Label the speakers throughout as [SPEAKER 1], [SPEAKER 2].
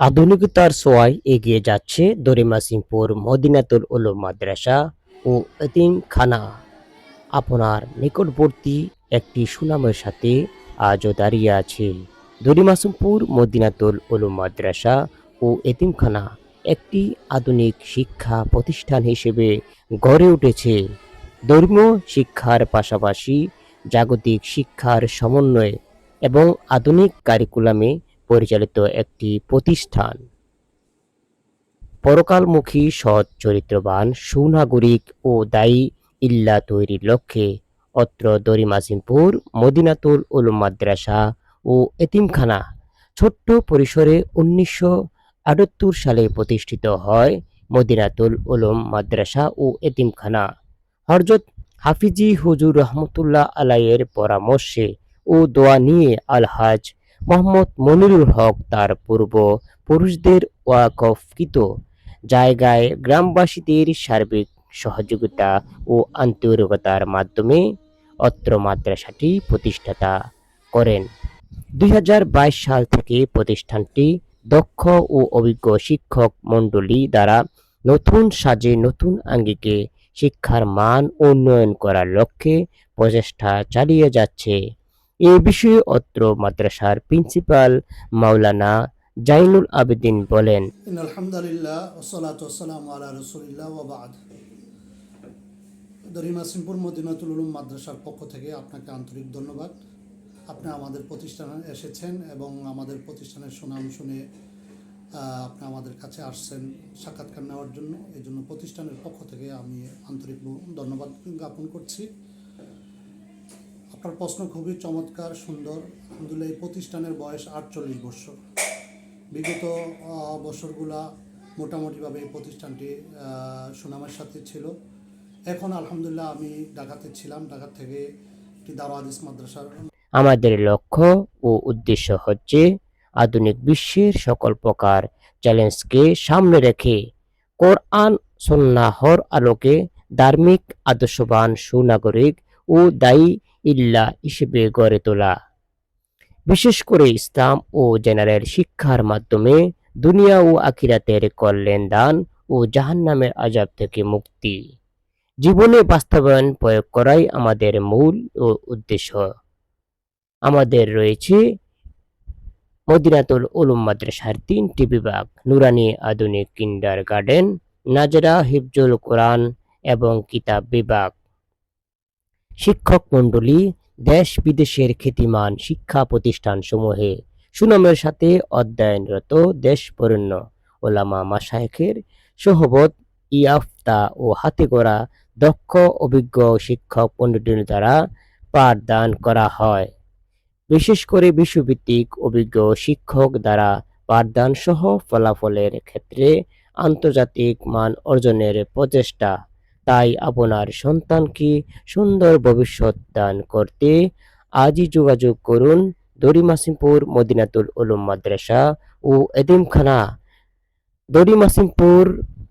[SPEAKER 1] আধুনিকতার ছোঁয়ায় এগিয়ে যাচ্ছে দরিমাসিংপুর মদিনাতুল উলুম মাদ্রাসা ও এতিমখানা। আপনার নিকটবর্তী একটি সুনামের সাথে আজও দাঁড়িয়ে আছে দরিমাসিংপুর মদিনাতুল উলুম মাদ্রাসা ও এতিমখানা, একটি আধুনিক শিক্ষা প্রতিষ্ঠান হিসেবে গড়ে উঠেছে। ধর্মীয় শিক্ষার পাশাপাশি জাগতিক শিক্ষার সমন্বয়ে এবং আধুনিক কারিকুলামে পরিচালিত একটি প্রতিষ্ঠান। পরকালমুখী সৎ চরিত্রবান, সুনাগরিক ও দায়ী ইল্লা তৈরির লক্ষ্যে অত্র দরিমাসিমপুর, মদিনাতুল উলুম মাদ্রাসা ও এতিমখানা ছোট্ট পরিসরে উনিশশো আটাত্তর সালে প্রতিষ্ঠিত হয় মদিনাতুল উলুম মাদ্রাসা ও এতিমখানা। হরজত হাফিজি হুজুর রহমতুল্লাহ আলাইয়ের পরামর্শে ও দোয়া নিয়ে আলহাজ মোহাম্মদ মনিরুল হক তার পূর্ব পুরুষদের ওয়াকফকৃত জায়গায় গ্রামবাসীদের সার্বিক সহযোগিতা ও আন্তরিকতার মাধ্যমে অত্র মাদ্রাসাটি প্রতিষ্ঠাতা করেন। দুই হাজার বাইশ সাল থেকে প্রতিষ্ঠানটি দক্ষ ও অভিজ্ঞ শিক্ষক মণ্ডলী দ্বারা নতুন সাজে নতুন আঙ্গিকে শিক্ষার মান উন্নয়ন করার লক্ষ্যে প্রচেষ্টা চালিয়ে যাচ্ছে। এ বিষয়ে অত্র মাদ্রাসার প্রিন্সিপাল মাওলানা জাইনুল আবেদিন বলেন
[SPEAKER 2] দরিমা সিমপুর মদিনাতুল উলুম মাদ্রাসার পক্ষ থেকে আপনাকে আন্তরিক ধন্যবাদ। আপনি আমাদের প্রতিষ্ঠানে এসেছেন এবং আমাদের প্রতিষ্ঠানের সুনাম শুনে আপনি আমাদের কাছে আসছেন সাক্ষাৎকার নেওয়ার জন্য। এই জন্য প্রতিষ্ঠানের পক্ষ থেকে আমি আন্তরিক ধন্যবাদ জ্ঞাপন করছি। আপনার প্রশ্ন খুবই চমৎকার, সুন্দর। আলহামদুলিল্লাহ, এই প্রতিষ্ঠানের বয়স আটচল্লিশ বছর। বিগত বছরগুলা মোটামুটিভাবে এই প্রতিষ্ঠানটি সুনামের সাথে ছিল। এখন আলহামদুলিল্লাহ আমি ঢাকাতে ছিলাম। ঢাকা থেকে একটি দারো হাদিস মাদ্রাসার
[SPEAKER 1] আমাদের লক্ষ্য ও উদ্দেশ্য হচ্ছে আধুনিক বিশ্বের সকল প্রকার চ্যালেঞ্জকে সামনে রেখে কোরআন সন্ন্যাহর আলোকে ধার্মিক, আদর্শবান, সুনাগরিক ও দায়ী ইল্লা হিসেবে গড়ে তোলা। বিশেষ করে ইসলাম ও জেনারেল শিক্ষার মাধ্যমে দুনিয়া ও আখিরাতের কল্যাণ দান ও জাহান্নামের আজাব থেকে মুক্তি। জীবনে বাস্তবায়ন প্রয়োগ করাই আমাদের মূল ও উদ্দেশ্য। আমাদের রয়েছে মদিনাতুল উলুম মাদ্রাসার তিনটি বিভাগ, নুরানি আধুনিক কিন্ডার গার্ডেন নাজরা হিফজুল কোরআন এবং কিতাব বিভাগ। শিক্ষক মণ্ডলী, দেশ বিদেশের খ্যাতিমান শিক্ষা প্রতিষ্ঠান সমূহে সুনামের সাথে অধ্যয়নরত দেশ বরেণ্য ওলামা মাসায়েখের সহবত ইয়াফতা ও হাতে গড়া দক্ষ অভিজ্ঞ শিক্ষক পণ্ডিতের দ্বারা পাঠদান করা হয়। বিশেষ করে বিশ্বভিত্তিক অভিজ্ঞ শিক্ষক দ্বারা পাঠদান সহ ফলাফলের ক্ষেত্রে আন্তর্জাতিক মান অর্জনের প্রচেষ্টা তাই আপনার সন্তানকে সুন্দর ভবিষ্যৎ দান করতে আজই যোগাযোগ করুন দরিমাসিমপুর মদিনাতুল উলুম মাদ্রাসা ও এদিমখানা। দরিমাসিমপুর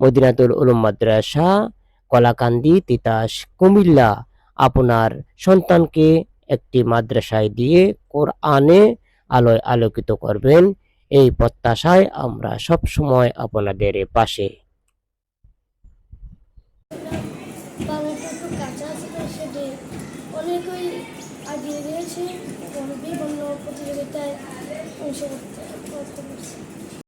[SPEAKER 1] মদিনাতুল উলুম মাদ্রাসা, কলাকান্দি, তিতাস, কুমিল্লা আপনার সন্তানকে একটি মাদ্রাসায় দিয়ে কোরআনে আলোয় আলোকিত করবেন। এই প্রত্যাশায় আমরা সব সময় আপনাদের পাশে। অনেকেই আগিয়ে রয়েছে এবং বিভিন্ন প্রতিযোগিতায় অংশগ্রহণ করতে পারছি।